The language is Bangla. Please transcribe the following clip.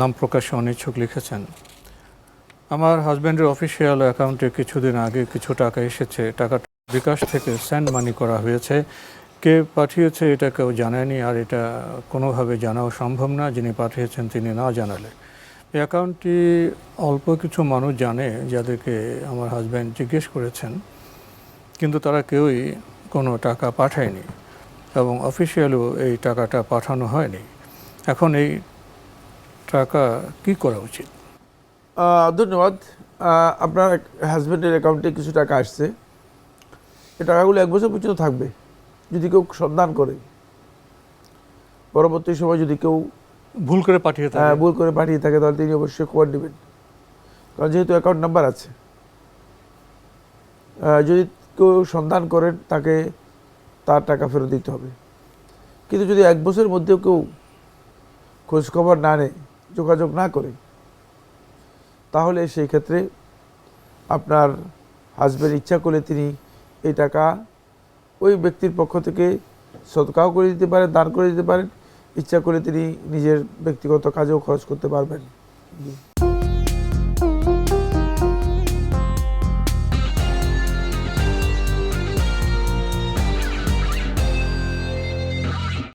নাম প্রকাশে অনিচ্ছুক লিখেছেন। আমার হাজব্যান্ডের অফিসিয়াল অ্যাকাউন্টে কিছুদিন আগে কিছু টাকা এসেছে। টাকাটা বিকাশ থেকে সেন্ড মানি করা হয়েছে। কে পাঠিয়েছে এটা কেউ জানায়নি আর এটা কোনোভাবে জানাও সম্ভব না। যিনি পাঠিয়েছেন তিনি না জানালে। এই অ্যাকাউন্টটি অল্প কিছু মানুষ জানে, যাদেরকে আমার হাজব্যান্ড জিজ্ঞেস করেছেন। কিন্তু তারা কেউই কোনো টাকা পাঠায়নি এবং অফিসিয়ালও এই টাকাটা পাঠানো হয়নি। এখন এই টাকা কি করা উচিত? ধন্যবাদ। আপনার হাজব্যান্ডের অ্যাকাউন্টে কিছু টাকা আসছে। এই টাকাগুলো এক বছর পর্যন্ত থাকবে যদি কেউ সন্ধান করে। পরবর্তী সময় যদি কেউ ভুল করে পাঠিয়ে থাকে। ভুল করে পাঠিয়ে থাকে তাহলে তিনি অবশ্যই খবর নেবেন। কারণ যেহেতু অ্যাকাউন্ট নাম্বার আছে। যদি কেউ সন্ধান করেন তাকে তার টাকা ফেরত দিতে হবে। কিন্তু যদি এক বছরের মধ্যেও কেউ খোঁজখবর না নেয় যোগাযোগ না করে। তাহলে সেই ক্ষেত্রে আপনার হাজব্যান্ড ইচ্ছা করলে তিনি এই টাকা ওই ব্যক্তির পক্ষ থেকে সৎকাও করে দিতে পারেন, দান করে দিতে পারেন। ইচ্ছা করে তিনি নিজের ব্যক্তিগত কাজেও খরচ করতে পারবেন।